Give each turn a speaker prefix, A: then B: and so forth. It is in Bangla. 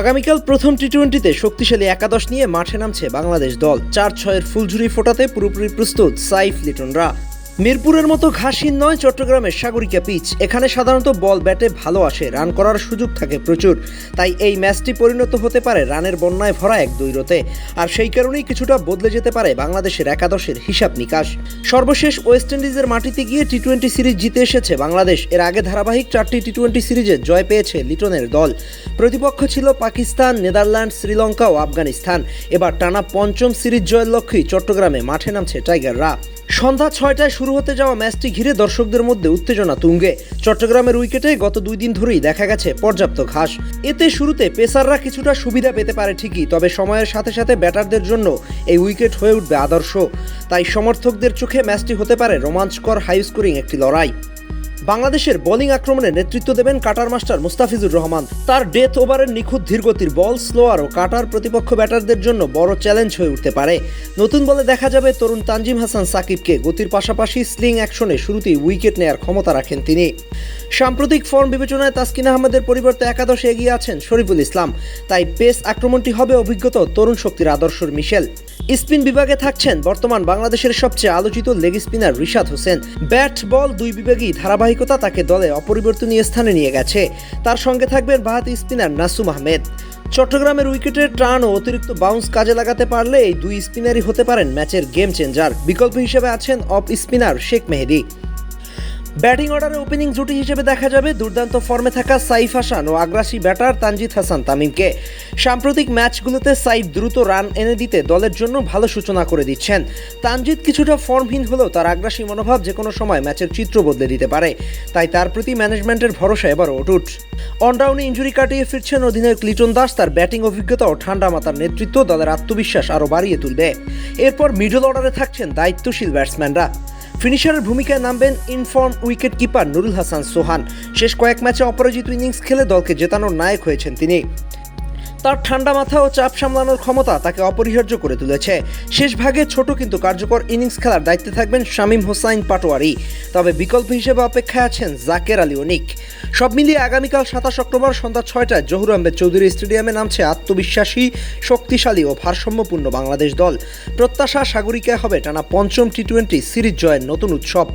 A: আগামীকাল প্রথম টি টোয়েন্টিতে শক্তিশালী একাদশ নিয়ে মাঠে নামছে বাংলাদেশ দল। চার ছয়ের ফুলঝুরি ফোটাতে পুরোপুরি প্রস্তুত সাইফ লিটনরা। মিরপুরের মতো ঘাসহীন নয়, চট্টগ্রামের সাগরিকা পিচ। এখানে সাধারণত বল ব্যাটে ভালো আসে, রান করার সুযোগ থাকে প্রচুর। তাই এই ম্যাচটি পরিণত হতে পারে রানের বন্যায় ভরা এক দৈরতে আর সেই কারণেই কিছুটা বদলে যেতে পারে বাংলাদেশের একাদশের হিসাব নিকাশ। সর্বশেষ ওয়েস্ট ইন্ডিজের মাটিতে গিয়ে টি টোয়েন্টি সিরিজ জিতে এসেছে বাংলাদেশ। এর আগে ধারাবাহিক চারটি টি টোয়েন্টি সিরিজে জয় পেয়েছে লিটনের দল। প্রতিপক্ষ ছিল পাকিস্তান নেদারল্যান্ড শ্রীলঙ্কা ও আফগানিস্তান। এবার টানা পঞ্চম সিরিজ জয়ের লক্ষ্যেই চট্টগ্রামে মাঠে নামছে টাইগাররা। সন্ধ্যা ছয়টায় শুরু হতে যাওয়া ম্যাচটি ঘিরে দর্শকদের মধ্যে উত্তেজনা তুঙ্গে। চট্টগ্রামের উইকেটে গত দুই দিন ধরেই দেখা গেছে পর্যাপ্ত ঘাস। এতে শুরুতে পেসাররা কিছুটা সুবিধা পেতে পারে ঠিকই, তবে সময়ের সাথে সাথে ব্যাটারদের জন্য এই উইকেট হয়ে উঠবে আদর্শ। তাই সমর্থকদের চোখে ম্যাচটি হতে পারে রোমাঞ্চকর হাই স্কোরিং একটি লড়াই। বাংলাদেশের বোলিং আক্রমণে নেতৃত্ব দেবেন কাটার মাস্টার মুস্তাফিজুর রহমান। তার ডেথ ওভারের নিখুঁত ধীরগতির বল, স্লোয়ার ও কাটার প্রতিপক্ষ ব্যাটারদের জন্য বড় চ্যালেঞ্জ হয়ে উঠতে পারে। নতুন বলে দেখা যাবে তরুণ তানজিম হাসান সাকিবকে। গতির পাশাপাশি স্লিং অ্যাকশনে শুরুতেই উইকেট নেয়ার ক্ষমতা রাখেন তিনি। সাম্প্রতিক ফর্ম বিবেচনায় তাসকিন আহমেদের পরিবর্তে একাদশে এগিয়ে আছেন শরীফুল ইসলাম। তাই পেস আক্রমণটি হবে অভিজ্ঞতা তরুণ শক্তির আদর্শর মিশেল। স্পিন বিভাগে থাকছেন বর্তমান বাংলাদেশের সবচেয়ে আলোচিত leg spinner Rishad Hossain. Bat, ball দুই বিভাগেই ধারাবাহিকতা তাকে দলে অপরিবর্তনীয় স্থানে নিয়ে গেছে। তার সঙ্গে থাকবেন বাহাতি স্পিনার নাসুম আহমেদ। চট্টগ্রামের উইকেটের টান ও অতিরিক্ত বাউন্স কাজে লাগাতে পারলে এই দুই স্পিনারই হতে পারেন ম্যাচের গেম চেঞ্জার বিকল্প হিসেবে আছেন off spinner Sheikh Mehedi. Batting অর্ডারে ওপেনিং জুটি হিসেবে দেখা যাবে দুর্দান্ত ফর্মে থাকা সাইফ হাসান ও আগ্রাসী ব্যাটার তানজিদ হাসান তামিমকে। সাম্প্রতিক ম্যাচগুলোতে সাইফ দ্রুত রান এনে দিতে দলের জন্য ভালো সূচনা করে দিচ্ছেন। তানজিদ কিছুটা ফর্মহীন হলেও তার আগ্রাসী মনোভাব যে কোনো সময় ম্যাচের চিত্র বদলে দিতে পারে। তাই তার প্রতি ম্যানেজমেন্টের ভরসা এবার অটুট। অনডাউনে ইঞ্জুরি কাটিয়ে ফিরছেন অধিনায়ক লিটন দাস। তার ব্যাটিং অভিজ্ঞতা ও ঠান্ডা মাতার নেতৃত্ব দলের আত্মবিশ্বাস আরও বাড়িয়ে তুলবে। এরপর মিডল অর্ডারে থাকছেন দায়িত্বশীল ব্যাটসম্যানরা। ফিনিশারের ভূমিকায় নামবেন inform wicket keeper Nurul Hasan Sohan. শেষ কয়েক ম্যাচে অপরাজিত ইনিংস খেলে দলকে জেতানোর নায়ক হয়েছেন তিনি। তার ঠান্ডা মাথা ও চাপ সামলানোর ক্ষমতা তাকে অপরিহার্য করে তুলেছে। শেষ ভাগে ছোট কিন্তু কার্যকর ইনিংস খেলার দায়িত্বে থাকবেন শামীম হোসাইন পাটোয়ারি। তবে বিকল্প হিসেবে অপেক্ষায় আছেন জাকের আলী অনিক। সব মিলিয়ে আগামীকাল সাতাশ অক্টোবর সন্ধ্যা ছয়টায় জহুর আহমেদ চৌধুরী স্টেডিয়ামে নামছে আত্মবিশ্বাসী, শক্তিশালী ও ভারসাম্যপূর্ণ বাংলাদেশ দল। প্রত্যাশা সাগরিকায় হবে টানা পঞ্চম টি টোয়েন্টি সিরিজ জয়ের নতুন উৎসব।